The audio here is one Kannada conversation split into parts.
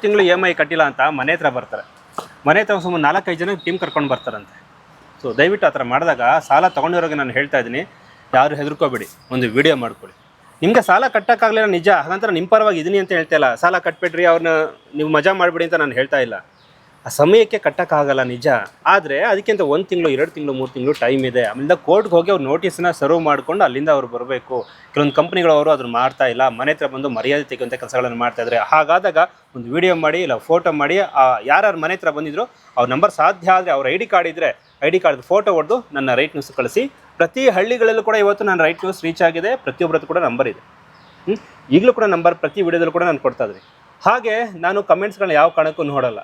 ತಿಂಗಳು ಇ ಎಂ ಐ ಕಟ್ಟಿಲ್ಲ ಅಂತ ಮನೆ ಹತ್ರ ಬರ್ತಾರೆ. ಮನೆ ಹತ್ರ ಸುಮ್ಮನೆ ನಾಲ್ಕೈದು ಜನ ಟೀಮ್ ಕರ್ಕೊಂಡು ಬರ್ತಾರಂತೆ. ಸೊ ದಯವಿಟ್ಟು ಆ ಥರ ಮಾಡಿದಾಗ ಸಾಲ ತೊಗೊಂಡಿರೋರಿಗೆ ನಾನು ಹೇಳ್ತಾ ಇದ್ದೀನಿ. ಯಾರು ಹೆದರ್ಕೋಬೇಡಿ. ಒಂದು ವಿಡಿಯೋ ಮಾಡ್ಕೊಳ್ಳಿ. ನಿಮಗೆ ಸಾಲ ಕಟ್ಟೋಕ್ಕಾಗಲಿಲ್ಲ ನಿಜ ಹಾಗಂತ ನಿಮ್ಮ ಪರವಾಗಿ ಇದೀನಿ ಅಂತ ಹೇಳ್ತಾ ಇಲ್ಲ. ಸಾಲ ಕಟ್ಟಬೇಡ್ರಿ ಅವ್ರನ್ನ ನೀವು ಮಜಾ ಮಾಡಿಬಿಡಿ ಅಂತ ನಾನು ಹೇಳ್ತಾ ಇಲ್ಲ. ಆ ಸಮಯಕ್ಕೆ ಕಟ್ಟೋಕ್ಕಾಗಲ್ಲ ನಿಜ. ಆದರೆ ಅದಕ್ಕಿಂತ ಒಂದು ತಿಂಗಳು, ಎರಡು ತಿಂಗಳು, ಮೂರು ತಿಂಗಳು ಟೈಮ್ ಇದೆ. ಅಲ್ಲಿಂದ ಕೋರ್ಟ್ಗೆ ಹೋಗಿ ಅವ್ರು ನೋಟಿಸ್ನ ಸರ್ವ್ ಮಾಡಿಕೊಂಡು ಅಲ್ಲಿಂದ ಅವ್ರು ಬರಬೇಕು. ಕೆಲವೊಂದು ಕಂಪ್ನಿಗಳವರು ಅದನ್ನು ಮಾಡ್ತಾ ಇಲ್ಲ. ಮನೆ ಹತ್ರ ಬಂದು ಮರ್ಯಾದೆ ತೆಗೆಯುವಂಥ ಕೆಲಸಗಳನ್ನು ಮಾಡ್ತಾ ಇದ್ದಾರೆ ಹಾಗಾದಾಗ ಒಂದು ವಿಡಿಯೋ ಮಾಡಿ ಇಲ್ಲ ಫೋಟೋ ಮಾಡಿ ಯಾರ್ಯಾರು ಮನೆ ಹತ್ರ ಬಂದಿದ್ರು, ಅವ್ರ ನಂಬರ್ ಸಾಧ್ಯ ಆದರೆ ಅವ್ರ ಐ ಡಿ ಕಾರ್ಡ್ ಇದ್ದರೆ ಐ ಡಿ ಕಾರ್ಡ್ ಫೋಟೋ ಹೊಡೆದು ನನ್ನ ರೈಟ್ ನ್ಯೂಸ್ ಕಳಿಸಿ. ಪ್ರತಿ ಹಳ್ಳಿಗಳಲ್ಲೂ ಕೂಡ ಇವತ್ತು ನನ್ನ ರೈಟ್ ನ್ಯೂಸ್ ರೀಚ್ ಆಗಿದೆ. ಪ್ರತಿಯೊಬ್ಬರದ್ದು ಕೂಡ ನಂಬರ್ ಇದೆ? ಈಗಲೂ ಕೂಡ ನಂಬರ್ ಪ್ರತಿ ವಿಡಿಯೋದಲ್ಲೂ ಕೂಡ ನಾನು ಕೊಡ್ತಾ ಇದ್ದೀನಿ. ಹಾಗೆ ನಾನು ಕಮೆಂಟ್ಸ್ಗಳನ್ನ ಯಾವ ಕಾರಣಕ್ಕೂ ನೋಡಲ್ಲ.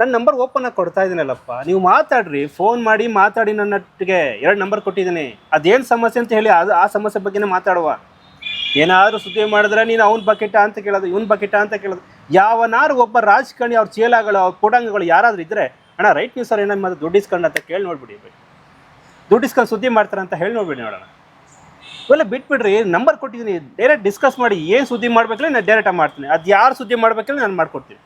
ನನ್ನ ನಂಬರ್ ಓಪನ್ ಆಗಿ ಕೊಡ್ತಾ ಇದ್ದೀನಲ್ಲಪ್ಪ. ನೀವು ಮಾತಾಡ್ರಿ ಫೋನ್ ಮಾಡಿ ಮಾತಾಡಿ ನನ್ನೊಟ್ಟಿಗೆ. ಎರಡು ನಂಬರ್ ಕೊಟ್ಟಿದ್ದೀನಿ. ಅದೇನು ಸಮಸ್ಯೆ ಅಂತ ಹೇಳಿ ಅದು ಆ ಸಮಸ್ಯೆ ಬಗ್ಗೆನೇ ಮಾತಾಡುವ. ಏನಾದರೂ ಸುದ್ದಿ ಮಾಡಿದ್ರೆ ನೀನು ಅವ್ನ ಬಕೆಟ ಅಂತ ಕೇಳೋದು, ಇವ್ನ ಬಕೆಟ ಅಂತ ಕೇಳೋದು. ಯಾವನಾರು ಒಬ್ಬ ರಾಜಕಾರಣಿ, ಅವ್ರ ಚೀಲಗಳು, ಅವ್ರ ಪುಡಂಗಗಳು ಯಾರಾದರೂ ಇದ್ದರೆ ಅಣ್ಣ ರೈಟ್ ನೀವು ಸರ್ ಏನಾದ್ರು ದುಡ್ಡು ಇಸ್ಕೊಂಡು ಅಂತ ಕೇಳಿ ನೋಡ್ಬಿಡಿ ದುಡ್ಡು ಇಸ್ಕೊಂಡು ಸುದ್ದಿ ಮಾಡ್ತಾರೆ ಅಂತ ಹೇಳಿ ನೋಡ್ಬಿಡಿ ನೋಡೋಣ. ಇವೆಲ್ಲ ಬಿಟ್ಬಿಡ್ರಿ ನಂಬರ್ ಕೊಟ್ಟಿದ್ದೀನಿ. ಡೈರೆಕ್ಟ್ ಡಿಸ್ಕಸ್ ಮಾಡಿ ಏನು ಸುದ್ದಿ ಮಾಡಬೇಕಲ್ಲ ನಾನು ಡೈರೆಕ್ಟಾಗಿ ಮಾಡ್ತೀನಿ. ಅದು ಯಾರು ಸುದ್ದಿ ಮಾಡಬೇಕಲ್ಲ ನಾನು ಮಾಡ್ಕೊಡ್ತೀನಿ.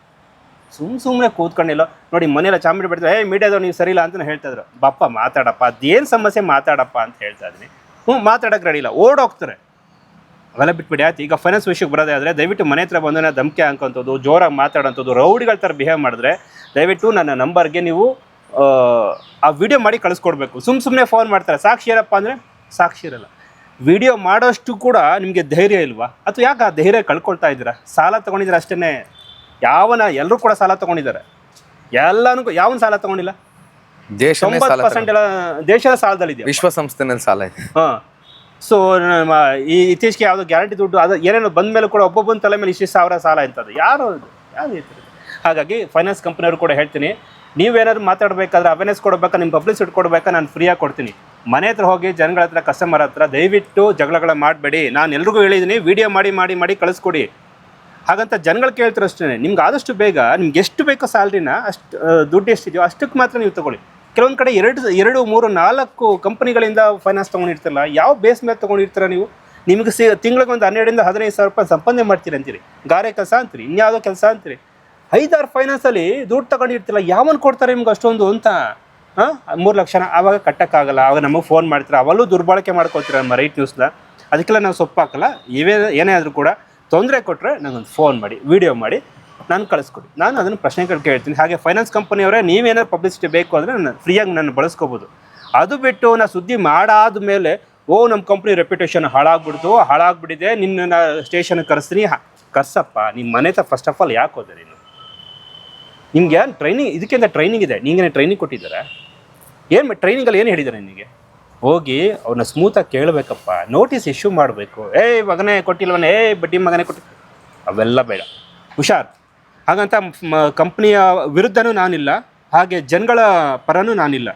ಸುಮ್ ಸುಮ್ಮನೆ ಕೂತ್ಕೊಂಡಿಲ್ಲ ನೋಡಿ ಮನೆಯಲ್ಲ ಚಾಮಡಿ ಬಿಡ್ತಾರೆ ಏ ಮೀಡಿಯಾದವ್ರು ನೀವು ಸರಿಯಿಲ್ಲ ಅಂತ ಹೇಳ್ತಾ ಇದ್ರು. ಬಪ್ಪ ಮಾತಾಡಪ್ಪ ಅದೇನು ಸಮಸ್ಯೆ ಮಾತಾಡಪ್ಪ ಅಂತ ಹೇಳ್ತಾ ಇದ್ದೀನಿ ಹ್ಞೂ ಮಾತಾಡೋಕೆ ರೆಡಿ ಇಲ್ಲ. ಓಡೋಗ್ತಾರೆ. ಅವೆಲ್ಲ ಬಿಟ್ಬಿಡಿ ಆಯ್ತು. ಈಗ ಫೈನಾನ್ಸ್ ವಿಷಯಕ್ಕೆ ಬರೋದೇ ಆದರೆ ದಯವಿಟ್ಟು ಮನೆ ಹತ್ರ ಬಂದು ಧಮಕಿ ಹಾಕೋಂಥದ್ದು ಜೋರಾಗಿ ಮಾತಾಡೋಂಥದ್ದು ರೌಡಿಗಳ ಥರ ಬಿಹೇವ್ ಮಾಡಿದ್ರೆ ದಯವಿಟ್ಟು ನನ್ನ ನಂಬರ್ಗೆ ನೀವು ಆ, ಆ ವಿಡಿಯೋ ಮಾಡಿ ಕಳಿಸ್ಕೊಡ್ಬೇಕು. ಸುಮ್ಮ ಸುಮ್ಮನೆ ಫೋನ್ ಮಾಡ್ತಾರೆ. ಸಾಕ್ಷಿ ಇರಪ್ಪ ಅಂದರೆ ಸಾಕ್ಷಿ ಇರಲ್ಲ. ವಿಡಿಯೋ ಮಾಡೋಷ್ಟು ಕೂಡ ನಿಮಗೆ ಧೈರ್ಯ ಇಲ್ವಾ? ಅಥವಾ ಯಾಕೆ ಆ ಧೈರ್ಯ ಕಳ್ಕೊಳ್ತಾ ಇದ್ದೀರಾ? ಸಾಲ ತೊಗೊಂಡಿದ್ರೆ ಅಷ್ಟೇ ಯಾವನ ಎಲ್ಲರೂ ಕೂಡ ಸಾಲ ತಗೊಂಡಿದ್ದಾರೆ. ಎಲ್ಲನೂ ಯಾವನ ಸಾಲ ತಗೊಂಡಿಲ್ಲ? ದೇಶನೇ ತೊಂಬತ್ತು ಪರ್ಸೆಂಟ್ ಎಲ್ಲ ದೇಶದ ಸಾಲದಲ್ಲಿದೆ ವಿಶ್ವಸಂಸ್ಥೆನಲ್ಲಿ ಸಾಲ ಇದೆ. ಹಾಂ. ಸೊ ಈ ಇತ್ತೀಚೆಗೆ ಯಾವುದೋ ಗ್ಯಾರಂಟಿ ದುಡ್ಡು ಅದು ಏನೇನೋ ಬಂದ ಮೇಲೆ ಕೂಡ ಒಬ್ಬೊಬ್ಬನ ತಲೆ ಮೇಲೆ ಇಷ್ಟು ಸಾವಿರ ಸಾಲ ಇಂಥದ್ದು. ಯಾರು? ಯಾರು ಹಾಗಾಗಿ ಫೈನಾನ್ಸ್ ಕಂಪ್ನಿಯವರು ಕೂಡ ಹೇಳ್ತೀನಿ ನೀವೇನಾದ್ರು ಮಾತಾಡಬೇಕಾದ್ರೆ ಅವೇರ್ನೆಸ್ ಕೊಡಬೇಕಾ ನಿಮ್ಮ ಪಬ್ಲಿಸಿಟಿ ಕೊಡಬೇಕಾ ನಾನು ಫ್ರೀಯಾಗಿ ಕೊಡ್ತೀನಿ. ಮನೆ ಹತ್ರ ಹೋಗಿ ಜನಗಳ ಹತ್ರ ಕಸ್ಟಮರ್ ಹತ್ರ ದಯವಿಟ್ಟು ಜಗಳಗಳ ಮಾಡಬೇಡಿ. ನಾನು ಎಲ್ರಿಗೂ ಹೇಳಿದ್ದೀನಿ ವಿಡಿಯೋ ಮಾಡಿ ಮಾಡಿ ಮಾಡಿ ಕಳಿಸ್ಕೊಡಿ. ಹಾಗಂತ ಜನಗಳು ಕೇಳ್ತಾರೆ ಅಷ್ಟೇ ನಿಮ್ಗೆ ಆದಷ್ಟು ಬೇಗ, ನಿಮ್ಗೆ ಎಷ್ಟು ಬೇಕೋ ಸ್ಯಾಲ್ರಿನ ಅಷ್ಟು ದುಡ್ಡು ಎಷ್ಟಿದೆಯೋ ಅಷ್ಟಕ್ಕೆ ಮಾತ್ರ ನೀವು ತಗೊಳ್ಳಿ. ಕೆಲವೊಂದು ಕಡೆ ಎರಡು ಎರಡು, ಮೂರು, ನಾಲ್ಕು ಕಂಪನಿಗಳಿಂದ ಫೈನಾನ್ಸ್ ತೊಗೊಂಡಿರ್ತಿರಲ್ಲ ಯಾವ ಬೇಸ್ ಮೇಲೆ ತೊಗೊಂಡಿರ್ತೀರ ನೀವು? ನಿಮಗೆ ಸಿ, ತಿಂಗಳಿಗೆ ಒಂದು ಹನ್ನೆರಡರಿಂದ ಹದಿನೈದು ಸಾವಿರ ರೂಪಾಯಿ ಸಂಪಾದನೆ ಮಾಡ್ತೀರಿ ಅಂತೀರಿ. ಗಾರೆ ಕೆಲಸ ಅಂತೀರಿ, ಇನ್ಯಾವುದೋ ಕೆಲಸ ಅಂತೀರಿ. ಐದಾರು ಫೈನಾನ್ಸಲ್ಲಿ ದುಡ್ಡು ತಗೊಂಡಿರ್ತಿಲ್ಲ, ಯಾವನ್ ಕೊಡ್ತಾರೆ ನಿಮ್ಗೆ ಅಷ್ಟೊಂದು ಅಂತ? ಹಾಂ ಮೂರು ಲಕ್ಷನ ಆವಾಗ ಕಟ್ಟಕ್ಕಾಗಲ್ಲ, ಆವಾಗ ನಮಗೆ ಫೋನ್ ಮಾಡ್ತೀರ ಅವಲ್ಲೂ ದುರ್ಬಳಕೆ ಮಾಡ್ಕೊತೀರ ನಮ್ಮ ರೈಟ್ ನ್ಯೂಸ್ನ ಅದಕ್ಕೆಲ್ಲ ನಾವು ಸೊಪ್ಪು ಹಾಕಲ್ಲ ಇವೇ, ಏನೇ ಆದರೂ ಕೂಡ ತೊಂದರೆ ಕೊಟ್ಟರೆ ನನಗೊಂದು ಫೋನ್ ಮಾಡಿ ವಿಡಿಯೋ ಮಾಡಿ, ನಾನು ಕಳಿಸ್ಕೊಡಿ. ನಾನು ಅದನ್ನು ಪ್ರಶ್ನೆ ಕೇಳ್ತೀನಿ. ಹಾಗೆ ಫೈನಾನ್ಸ್ ಕಂಪನಿಯವರೇ ನೀವೇನಾದ್ರು ಪಬ್ಲಿಸಿಟಿ ಬೇಕು ಅಂದರೆ ನಾನು ಫ್ರೀಯಾಗಿ ನಾನು ಬಳಸ್ಕೋಬೋದು. ಅದು ಬಿಟ್ಟು ನಾನು ಸುದ್ದಿ ಮಾಡಾದ ಮೇಲೆ ಓ ನಮ್ಮ ಕಂಪ್ನಿ ರೆಪ್ಯುಟೇಷನ್ ಹಾಳಾಗ್ಬಿಡ್ತು, ಹಾಳಾಗ್ಬಿಟ್ಟಿದೆ, ನಿನ್ನ ಸ್ಟೇಷನ್ ಕರೆಸ್ತೀನಿ ಕರ್ಸಪ್ಪ ನಿಮ್ಮ ಮನೆ ತ ಫಸ್ಟ್ ಆಫ್ ಆಲ್ ಯಾಕೆ ಹೋದೆ ನೀನು? ನಿಮ್ಗೆ ಏನು ಟ್ರೈನಿಂಗ್ ಇದಕ್ಕಿಂತ ಟ್ರೈನಿಂಗ್ ಇದೆ. ನಿಂಗೆ ಟ್ರೈನಿಂಗ್ ಕೊಟ್ಟಿದ್ದಾರೆ? ಏನು ಟ್ರೈನಿಂಗಲ್ಲಿ ಏನು ಹೇಳಿದ್ದಾರೆ ನಿನಗೆ? ಹೋಗಿ ಅವನ್ನ ಸ್ಮೂತಾಗಿ ಕೇಳಬೇಕಪ್ಪ ನೋಟಿಸ್ ಇಶ್ಯೂ ಮಾಡಬೇಕು. ಏಯ್ ಮಗನೇ ಕೊಟ್ಟಿಲ್ವನೇ, ಏಯ್ ಬಡ್ಡಿ ಮಗನೇ ಕೊಟ್ಟಿ, ಅವೆಲ್ಲ ಬೇಡ. ಹುಷಾರ್. ಹಾಗಂತ ಕಂಪ್ನಿಯ ವಿರುದ್ಧನೂ ನಾನಿಲ್ಲ, ಹಾಗೆ ಜನಗಳ ಪರನೂ ನಾನಿಲ್ಲ.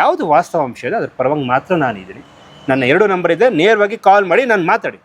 ಯಾವುದು ವಾಸ್ತವಾಂಶ ಇದೆ, ಅದ್ರ ಪರವಾಗಿ ಮಾತ್ರ ನಾನಿದ್ದೀನಿ. ನನ್ನ ಎರಡು ನಂಬರ್ ಇದೆ, ನೇರವಾಗಿ ಕಾಲ್ ಮಾಡಿ, ನಾನು ಮಾತಾಡಿ.